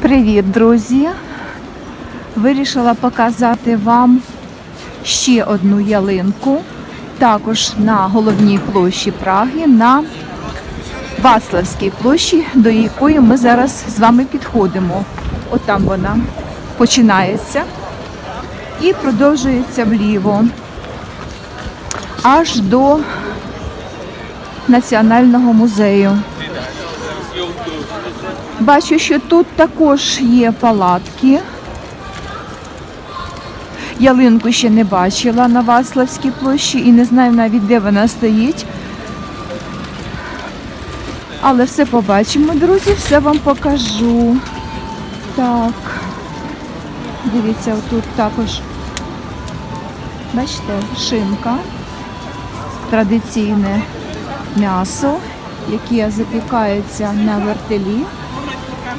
Привіт, друзі! Вирішила показати вам ще одну ялинку, також на головній площі Праги, на Вацлавській площі, до якої ми зараз з вами підходимо. От там вона починається і продовжується вліво аж до Національного музею. Бачу, що тут також є палатки. Ялинку ще не бачила на Ваславській площі і не знаю навіть, де вона стоїть. Але все побачимо, друзі, все вам покажу. Так. Дивіться, тут також, бачите, шинка, традиційне м'ясо, яке запікається на вертелі.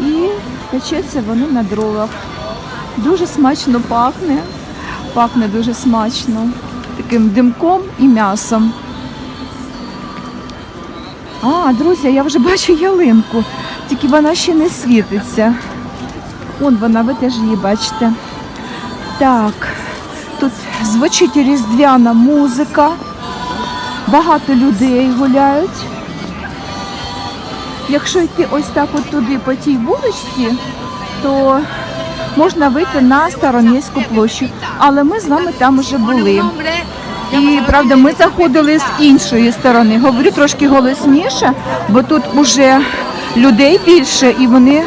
І печеться воно на дровах. Дуже смачно пахне. Пахне дуже смачно. Таким димком і м'ясом. А, друзі, я вже бачу ялинку, тільки вона ще не світиться. Вон вона, ви теж її бачите. Так, тут звучить різдвяна музика. Багато людей гуляють. Якщо йти ось так от туди по тій вуличці, то можна вийти на Староміську площу. Але ми з вами там вже були. І правда, ми заходили з іншої сторони. Говорю трошки голосніше, бо тут уже людей більше і вони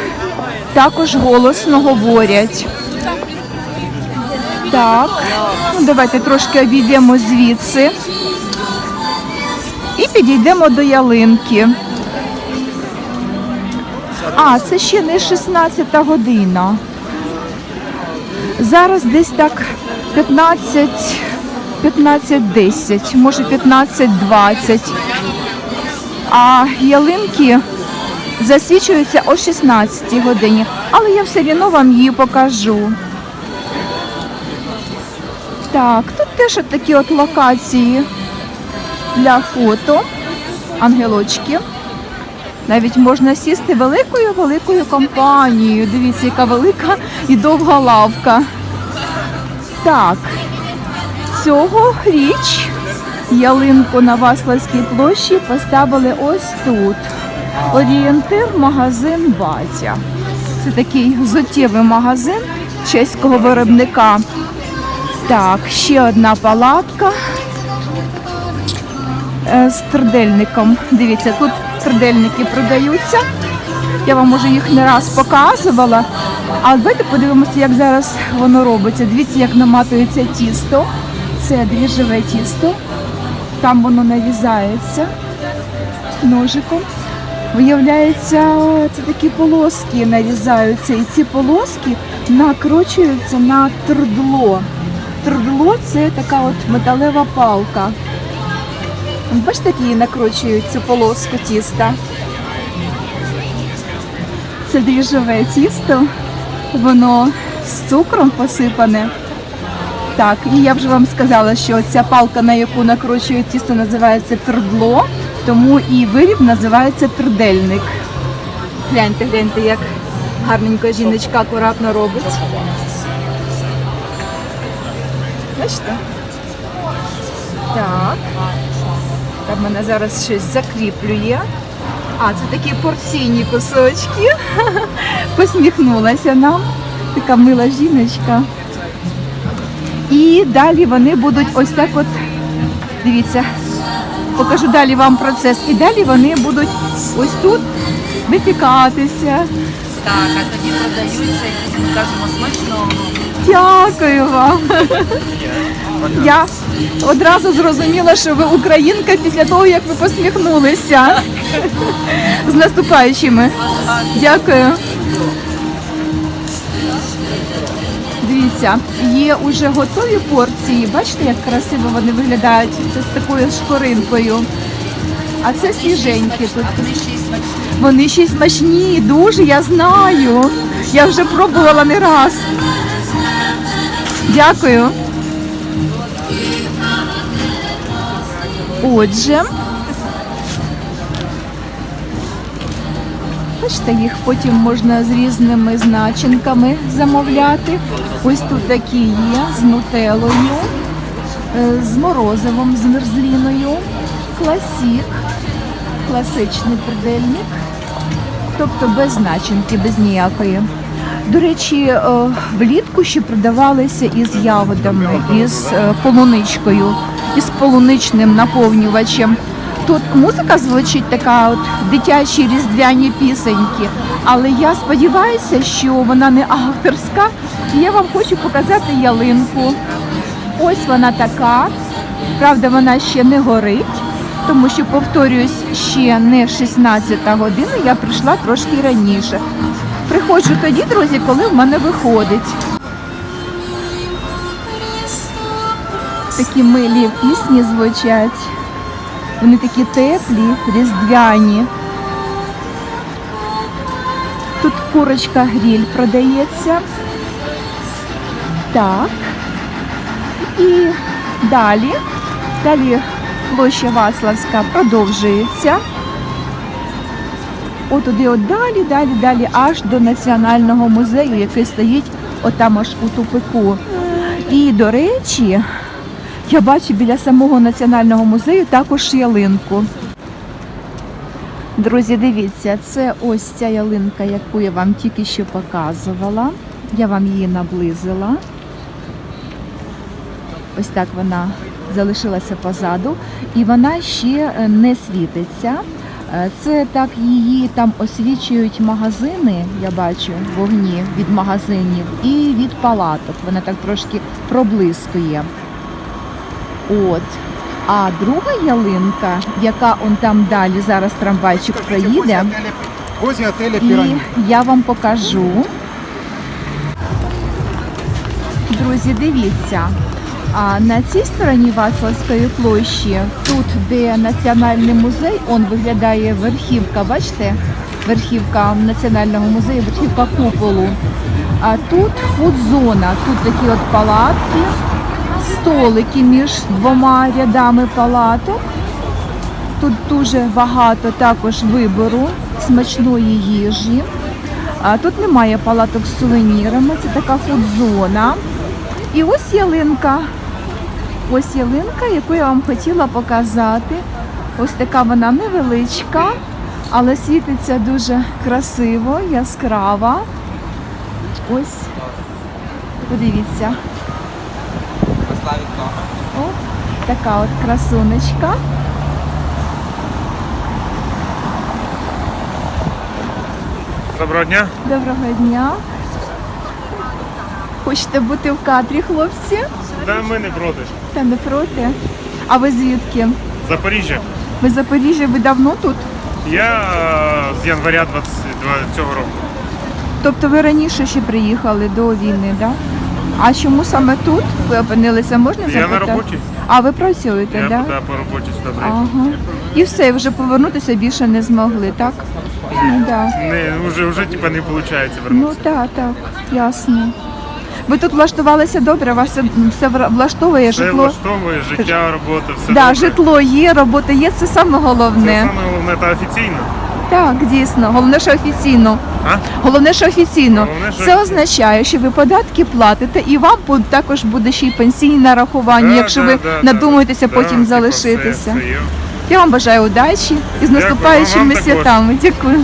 також голосно говорять. Так, ну, давайте трошки обійдемо звідси і підійдемо до ялинки. А, це ще не 16 година. Зараз десь так 15, 15.10, може 15.20. А ялинки засвічуються о 16 годині. Але я все одно вам її покажу. Так, тут теж от такі от локації для фото. Ангелочки. Навіть можна сісти великою-великою компанією. Дивіться, яка велика і довга лавка. Так, цього річ ялинку на Ваславській площі поставили ось тут. Орієнтир магазин Батя. Це такий взуттєвий магазин чеського виробника. Так, ще одна палатка е, з трудельником. Дивіться, тут трудельники продаються. Я вам уже їх не раз показувала. А давайте подивимося, як зараз воно робиться. Дивіться, як наматується тісто. Це дріжджеве тісто. Там воно нарізається ножиком. Виявляється, це такі полоски нарізаються. І ці полоски накручуються на трдло. Трдло це така от металева палка. Бачите, як її накручують цю полоску тіста. Це дріжджове тісто, воно з цукром посипане. Так, і я вже вам сказала, що ця палка, на яку накручують тісто, називається трдло, тому і виріб називається трдельник. Гляньте, гляньте, як гарненько жіночка акуратно робить. Бачите? Так. Там мене зараз щось закріплює. А, це такі порційні кусочки. Посміхнулася нам. Така мила жіночка. І далі вони будуть ось так от, дивіться, покажу далі вам процес. І далі вони будуть ось тут випікатися. Так, а тоді продаються, ми кажемо смачного. Дякую вам. Я одразу зрозуміла, що ви українка після того, як ви посміхнулися. З наступаючими. Дякую. Дивіться, є уже готові порції. Бачите, як красиво вони виглядають Це з такою шкоринкою. А це свіженькі тут. Вони ще й смачні. Вони ще й смачні, дуже, я знаю. Я вже пробувала не раз. Дякую. Отже, Бачите, їх потім можна з різними значинками замовляти. Ось тут такі є з нутелою, е, з морозивом, з мерзліною, класік, класичний придельник, тобто без начинки, без ніякої. До речі, е, влітку ще продавалися із ягодами, із е, полуничкою, із полуничним наповнювачем. Тут музика звучить така, от дитячі різдвяні пісеньки, але я сподіваюся, що вона не авторська. І я вам хочу показати ялинку. Ось вона така. Правда, вона ще не горить, тому що, повторююсь, ще не 16 година, я прийшла трошки раніше. Приходжу тоді, друзі, коли в мене виходить. Такі милі пісні звучать. Вони такі теплі, різдвяні. Тут курочка гріль продається. Так. І далі, далі площа Ваславська продовжується. От туди, от далі, далі, далі, аж до Національного музею, який стоїть отам аж у тупику. І, до речі, я бачу біля самого національного музею також ялинку. Друзі, дивіться, це ось ця ялинка, яку я вам тільки що показувала. Я вам її наблизила. Ось так вона залишилася позаду, і вона ще е, не світиться. Е, Це так її там освічують магазини, я бачу, вогні від магазинів і від палаток. Вона так трошки проблискує. От. А друга ялинка, яка он там далі зараз трамвайчик проїде, і я вам покажу. Друзі, дивіться. А на цій стороні Вацлавської площі, тут, де національний музей, он виглядає верхівка, бачите? Верхівка національного музею, верхівка куполу. А тут фудзона, тут такі от палатки, столики між двома рядами палаток. Тут дуже багато також вибору смачної їжі. А тут немає палаток з сувенірами, це така фудзона. І ось ялинка. Ось ялинка, яку я вам хотіла показати. Ось така вона невеличка, але світиться дуже красиво, яскрава. Ось, подивіться. О, така от красунечка. Доброго дня. Доброго дня. Хочете бути в кадрі, хлопці? Да, ми не проти. Та не проти. А ви звідки? Запоріжжя. Ви з Запоріжжя, ви давно тут? Я е, з января 22 цього року. Тобто ви раніше ще приїхали до війни, так? Да? А чому саме тут? Ви опинилися, можна Я запитати? на роботі. А ви працюєте, Я так? да, по роботі сюди приїхав. Ага. І все, вже повернутися більше не змогли, так? Ну так. Не, вже, вже типа не виходить Ну вернутися. так, так, ясно. Ви тут влаштувалися добре, вас все, все влаштовує Все житло. влаштовує, життя, робота, все Да, добре. житло є, робота є, це саме Це головне. саме головне та офіційно. Так, дійсно. Головне, що офіційно. А? Головне, що офіційно. Головне, що Це офіційно. означає, що ви податки платите, і вам також буде ще й пенсійне нарахування, Да, якщо да, ви да, надумаєтеся да, потім типа, залишитися. все, все. Я вам бажаю удачі і з Дякую, наступаючими також. святами. Дякую.